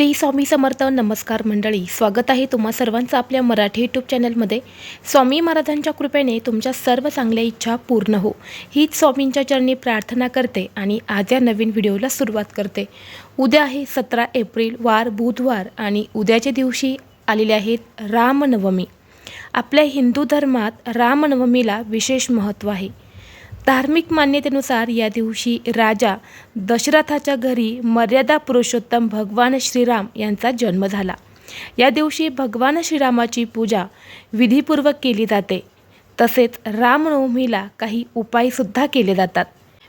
श्री स्वामी समर्थ नमस्कार मंडळी स्वागत आहे तुम्हा सर्वांचं आपल्या मराठी यूट्यूब चॅनलमध्ये. स्वामी महाराजांच्या कृपेने तुमच्या सर्व चांगल्या इच्छा पूर्ण हो. हीच स्वामींच्या चरणी प्रार्थना करते आणि आज या नवीन व्हिडिओला सुरुवात करते. उद्या आहे सतरा एप्रिल वार बुधवार आणि उद्याच्या दिवशी आलेले आहेत रामनवमी. आपल्या हिंदू धर्मात रामनवमीला विशेष महत्त्व आहे. धार्मिक मान्यतेनुसार या दिवशी राजा दशरथाच्या घरी मर्यादा पुरुषोत्तम भगवान श्रीराम यांचा जन्म झाला. या दिवशी भगवान श्रीरामाची पूजा विधीपूर्वक केली जाते. तसेच रामनवमीला काही उपायसुद्धा केले जातात.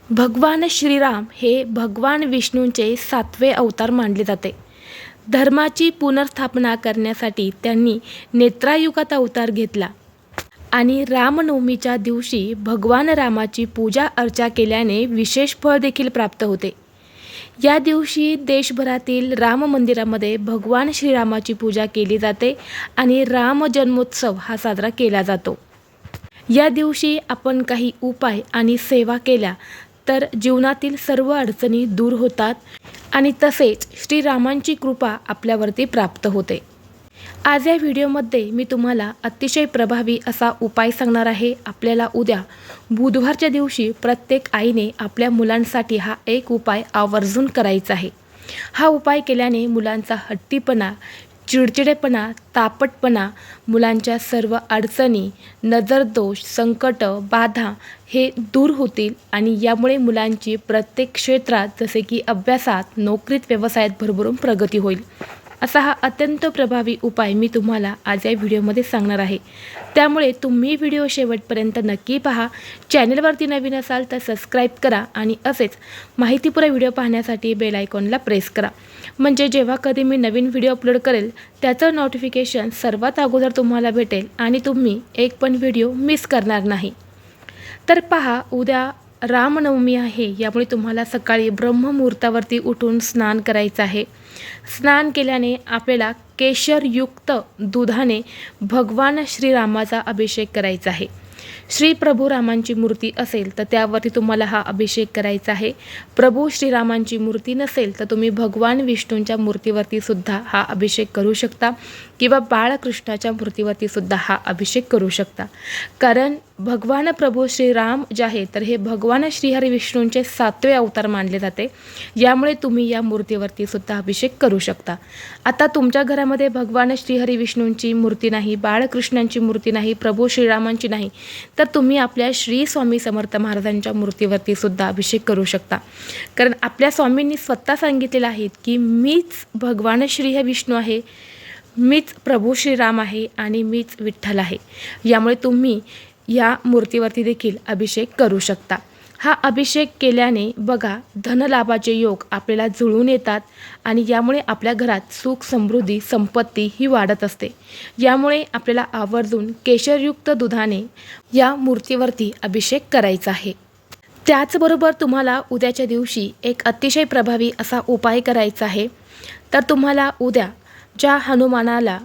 भगवान श्रीराम हे भगवान विष्णूंचे सातवे अवतार मानले जाते. धर्माची पुनर्स्थापना करण्यासाठी त्यांनी नेत्रायुगात अवतार घेतला. आणि रामनवमीच्या दिवशी भगवान रामाची पूजा अर्चा केल्याने विशेष फळ देखील प्राप्त होते. या दिवशी देशभरातील राम मंदिरामध्ये भगवान श्रीरामाची पूजा केली जाते आणि राम जन्मोत्सव हा साजरा केला जातो. या दिवशी आपण काही उपाय आणि सेवा केल्या तर जीवनातील सर्व अडचणी दूर होतात आणि तसेच श्रीरामांची कृपा आपल्यावरती प्राप्त होते. आज या व्हिडिओमध्ये मी तुम्हाला अतिशय प्रभावी असा उपाय सांगणार आहे. आपल्याला उद्या बुधवारच्या दिवशी प्रत्येक आईने आपल्या मुलांसाठी हा एक उपाय आवर्जून करायचा आहे. हा उपाय केल्याने मुलांचा हट्टीपणा चिडचिडेपणा तापटपणा मुलांच्या सर्व अडचणी नजरदोष संकट बाधा हे दूर होतील आणि यामुळे मुलांची प्रत्येक क्षेत्रात जसे की अभ्यासात नोकरीत व्यवसायात भरभरून प्रगती होईल. असा हा अत्यंत प्रभावी उपाय मी तुम्हाला आज या व्हिडिओमध्ये सांगणार आहे. त्यामुळे तुम्ही व्हिडिओ शेवटपर्यंत नक्की पहा. चॅनलवरती नवीन असाल तर सबस्क्राईब करा आणि असेच माहितीपूर व्हिडिओ पाहण्यासाठी बेल आयकॉनला प्रेस करा. म्हणजे जेव्हा कधी मी नवीन व्हिडिओ अपलोड करेल त्याचं नोटिफिकेशन सर्वात अगोदर तुम्हाला भेटेल आणि तुम्ही एक पण व्हिडिओ मिस करणार नाही. तर पहा उद्या रामनवमी आहे यामुळे तुम्हाला सकाळी ब्रह्ममुहूर्तावरती उठून स्नान करायचं आहे. स्नान केल्याने आपल्याला केशरयुक्त दुधाने भगवान श्रीरामाचा अभिषेक करायचा आहे. श्री प्रभू रामांची मूर्ती असेल तर त्यावरती तुम्हाला हा अभिषेक करायचा आहे. प्रभू श्रीरामांची मूर्ती नसेल तर तुम्ही भगवान विष्णूंच्या मूर्तीवरती सुद्धा हा अभिषेक करू शकता किंवा बाळकृष्णाच्या मूर्तीवरती सुद्धा हा अभिषेक करू शकता. कारण भगवान प्रभू श्रीराम जे आहे तर हे भगवान श्रीहरी विष्णूंचे सातवे अवतार मानले जाते. यामुळे तुम्ही या मूर्तीवरती सुद्धा अभिषेक करू शकता. आता तुमच्या घरामध्ये भगवान श्रीहरी विष्णूंची मूर्ती नाही बाळकृष्णांची मूर्ती नाही प्रभू श्रीरामांची नाही तर तुम्ही आपल्या श्री स्वामी समर्थ महाराजांच्या मूर्तीवरती सुद्धा अभिषेक करू शकता. कारण आपल्या स्वामींनी स्वतः सांगितलेलं आहे की मीच भगवान श्री हे विष्णू आहे मीच प्रभू श्रीराम आहे आणि मीच विठ्ठल आहे. यामुळे तुम्ही या मूर्तीवरती देखील अभिषेक करू शकता. हा अभिषेक केल्याने बघा धनलाभाचे योग आपल्याला जुळून येतात आणि यामुळे आपल्या घरात सुख समृद्धी संपत्ती ही वाढत असते. यामुळे आपल्याला आवर्जून केशरयुक्त दुधाने या मूर्तीवरती अभिषेक करायचा आहे. त्याचबरोबर तुम्हाला उद्याच्या दिवशी एक अतिशय प्रभावी असा उपाय करायचा आहे. तर तुम्हाला उद्या ज्या हनुमानाला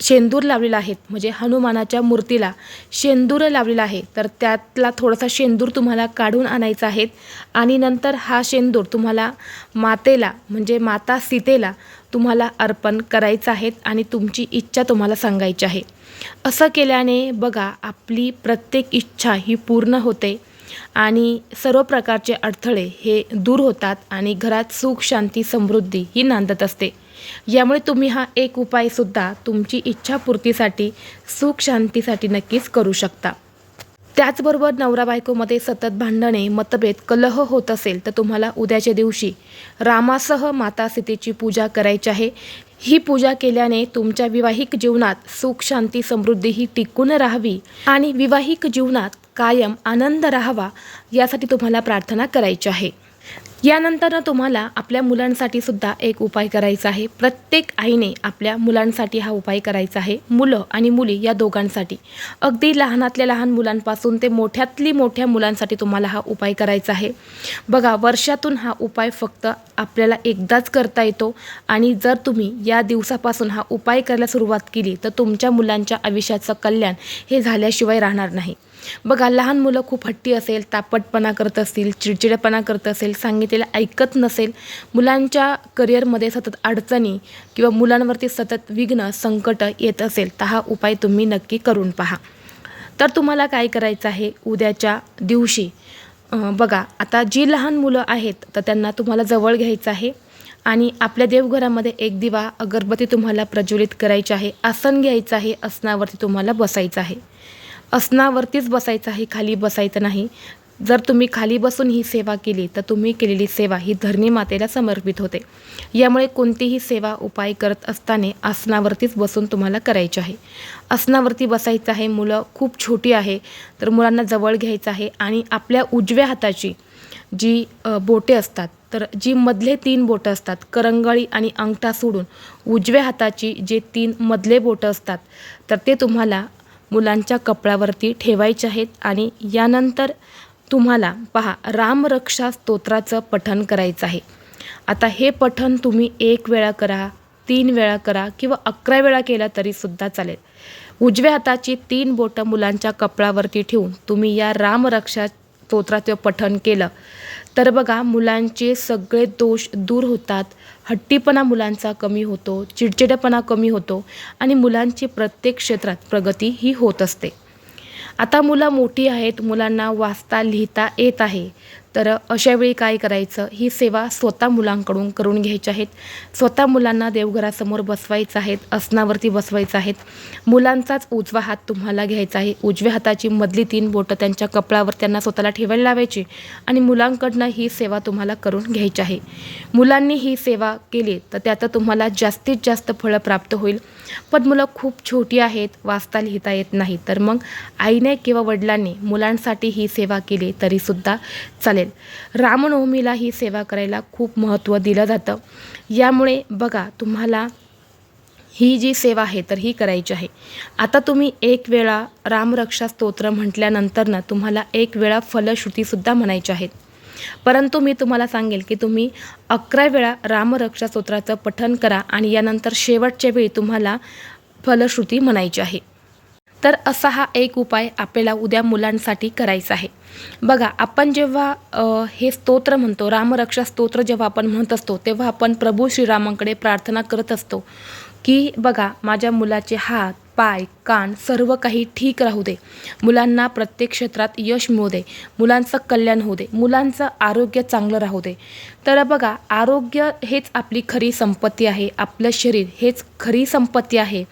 शेंदूर लावलेला आहे. म्हणजे हनुमानाच्या मूर्तीला शेंदूर लावलेला आहे. तर त्यातला थोडासा शेंदूर तुम्हाला काढून आणायचा आहे. आणि नंतर हा शेंदूर तुम्हाला मातेला म्हणजे माता सीतेला तुम्हाला अर्पण करायचं आहे आणि तुमची इच्छा तुम्हाला सांगायची आहे. असं केल्याने बघा आपली प्रत्येक इच्छा ही पूर्ण होते आणि सर्व प्रकारचे अडथळे हे दूर होतात आणि घरात सुख शांती समृद्धी ही नांदत असते. यामुळे तुम्ही हा एक उपायसुद्धा तुमची इच्छापूर्तीसाठी सुख शांतीसाठी नक्कीच करू शकता. त्याचबरोबर नवरा बायकोमध्ये सतत भांडणे मतभेद कलह होत असेल तर तुम्हाला उद्याच्या दिवशी रामासह माता सीतेची पूजा करायची आहे. ही पूजा केल्याने तुमच्या विवाहिक जीवनात सुख शांती समृद्धी ही टिकून राहावी आणि विवाहिक जीवनात कायम आनंद राहावा यासाठी तुम्हाला प्रार्थना करायची आहे. यानंतर तुम्हाला आपल्या मुलांसाठी सुद्धा एक उपाय करायचा आहे. प्रत्येक आईने आपल्या मुलांसाठी हा उपाय करायचा आहे. मुलं आणि मुली या दोघांसाठी. अगदी लहानातल्या लहान मुलांपासून ते मोठ्यातली मोठ्या मुलांसाठी तुम्हाला हा उपाय करायचा आहे. बघा वर्षातून हा उपाय फक्त आपल्याला एकदाच करता येतो आणि जर तुम्ही या दिवसापासून हा उपाय करायला सुरुवात केली तर तुमच्या मुलांच्या आयुष्याचं कल्याण हे झाल्याशिवाय राहणार नाही. बघा लहान मुलं खूप हट्टी असेल तापटपणा करत असतील चिडचिडेपणा करत असेल सांगितलेलं ऐकत नसेल मुलांच्या करिअरमध्ये सतत अडचणी किंवा मुलांवरती सतत विघ्न संकट येत असेल तर हा उपाय तुम्ही नक्की करून पहा. तर तुम्हाला काय करायचं आहे? उद्याच्या दिवशी बघा आता जी लहान मुलं आहेत तर त्यांना तुम्हाला जवळ घ्यायचं आहे आणि आपल्या देवघरामध्ये एक दिवा अगरबत्ती तुम्हाला प्रज्वलित करायची आहे आसन घ्यायचं आहे आसनावरती तुम्हाला बसायचं आहे. आसनावरतीच बसायचं आहे खाली बसायचं नाही. जर तुम्ही खाली बसून ही सेवा केली तर तुम्ही केलेली सेवा ही धरणी मातेला समर्पित होते. यामुळे कोणतीही सेवा उपाय करत असताना आसनावरतीच बसून तुम्हाला करायची आहे. आसनावरती बसायचं आहे मुलं खूप छोटी आहे तर मुलांना जवळ घ्यायचं आहे आणि आपल्या उजव्या हाताची जी बोटे असतात तर जी मधले तीन बोटं असतात करंगळी आणि अंगठा सोडून उजव्या हाताची जे तीन मधले बोटं असतात तर ते तुम्हाला मुलांच्या कपड्यावरती ठेवायचे आहेत आणि यानंतर तुम्हाला पहा रामरक्षा स्तोत्राचं पठण करायचं आहे. आता हे पठण तुम्ही एक वेळा करा तीन वेळा करा किंवा अकरा वेळा केला तरीसुद्धा चालेल. उजव्या हाताची तीन बोटं मुलांच्या कपड्यावरती ठेवून तुम्ही या रामरक्षा स्तोत्राचं पठण केलं. तर बघा मुलांचे सगळे दोष दूर होतात. हट्टीपणा मुलांचा कमी होतो चिडचिडेपणा कमी होतो आणि मुलांची प्रत्येक क्षेत्रात प्रगती ही होत असते. आता मुलं मोठी आहेत मुलांना वाचता लिहिता येत आहे. तर अशावेळी काय करायचं? ही सेवा स्वतः मुलांकडून करून घ्यायची आहेत. स्वतः मुलांना देवघरासमोर बसवायचं आहेत असनावरती बसवायचं आहेत. मुलांचाच उजवा हात तुम्हाला घ्यायचा आहे. उजव्या हाताची मधली तीन बोटं त्यांच्या कपळावर त्यांना स्वतःला ठेवायला लावायची आणि मुलांकडनं ही सेवा तुम्हाला करून घ्यायची आहे. मुलांनी ही सेवा केली तर त्याचं तुम्हाला जास्तीत जास्त फळं प्राप्त होईल. पण मुलं खूप छोटी आहेत वाचता लिहिता येत नाही. तर मग आईने किंवा वडिलांनी मुलांसाठी ही सेवा केली तरीसुद्धा चालेल. रामनवमीला ही सेवा करायला खूप महत्त्व दिलं जातं. यामुळे बघा तुम्हाला ही जी सेवा आहे तर ही करायची आहे. आता तुम्ही एक वेळा रामरक्षा स्तोत्र म्हटल्यानंतर ना तुम्हाला एक वेळा फलश्रुतीसुद्धा म्हणायची आहेत. परंतु मी तुम्हाला सांगेल की तुम्ही अकरा वेळा रामरक्षा स्तोत्राचं पठन करा आणि यानंतर शेवटच्या वेळी तुम्हाला फलश्रुती म्हणायची आहे. तर असा हा एक उपाय आपल्याला उद्या मुलांसाठी करायचा आहे. बघा आपण जेव्हा हे स्तोत्र म्हणतो रामरक्षा स्तोत्र जेव्हा आपण म्हणत असतो तेव्हा आपण प्रभू श्रीरामांकडे प्रार्थना करत असतो की बघा माझ्या मुलाचे हात पाय कान सर्व काही ठीक राहू दे. मुलांना प्रत्येक क्षेत्रात यश मिळू दे. मुलांचं कल्याण होऊ दे. मुलांचं आरोग्य चांगलं राहू दे. तर बघा आरोग्य हेच आपली खरी संपत्ती आहे. आपलं शरीर हेच खरी संपत्ती आहे.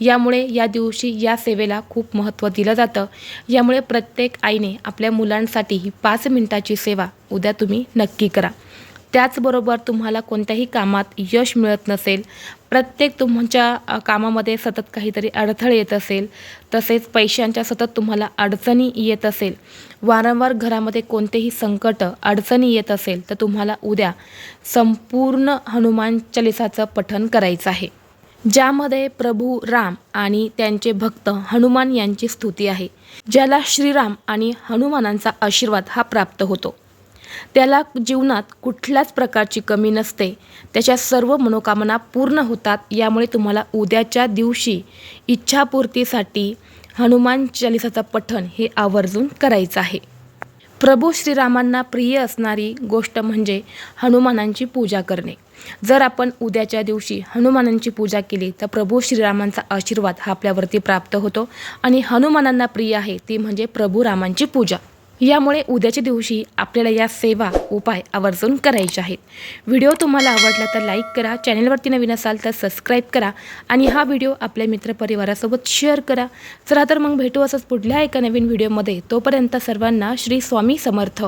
यामुळे या दिवशी या सेवेला खूप महत्त्व दिलं जातं. यामुळे प्रत्येक आईने आपल्या मुलांसाठी ही पाच मिनिटाची सेवा उद्या तुम्ही नक्की करा. त्याचबरोबर तुम्हाला कोणत्याही कामात यश मिळत नसेल प्रत्येक तुमच्या कामामध्ये सतत काहीतरी अडथळे येत असेल तसेच पैशांच्या सतत तुम्हाला अडचणी येत असेल वारंवार घरामध्ये कोणतेही संकट अडचणी येत असेल तर तुम्हाला उद्या संपूर्ण हनुमान चालिसाचं पठण करायचं आहे. ज्यामध्ये प्रभू राम आणि त्यांचे भक्त हनुमान यांची स्तुती आहे ज्याला श्रीराम आणि हनुमानांचा आशीर्वाद हा प्राप्त होतो. त्याला जीवनात कुठल्याच प्रकारची कमी नसते. त्याच्या सर्व मनोकामना पूर्ण होतात. यामुळे तुम्हाला उद्याच्या दिवशी इच्छापूर्तीसाठी हनुमान चालिसाचं पठण हे आवर्जून करायचं आहे. प्रभू श्रीरामांना प्रिय असणारी गोष्ट म्हणजे हनुमानांची पूजा करणे. जर आपण उद्याच्या दिवशी हनुमानांची पूजा केली तर प्रभू श्रीरामांचा आशीर्वाद हा आपल्यावरती प्राप्त होतो आणि हनुमानांना प्रिय आहे ती म्हणजे प्रभू रामांची पूजा. यामुळे उद्याच्या दिवशी आपल्याला या सेवा उपाय आवर्जून करायचे आहेत. व्हिडिओ तुम्हाला आवडला तर लाईक करा चॅनलवरती नवीन असाल तर सबस्क्राईब करा आणि हा व्हिडिओ आपल्या मित्रपरिवारासोबत शेअर करा. चला तर मग भेटू असंच पुढल्या एका नवीन व्हिडिओमध्ये. तोपर्यंत सर्वांना श्री स्वामी समर्थ.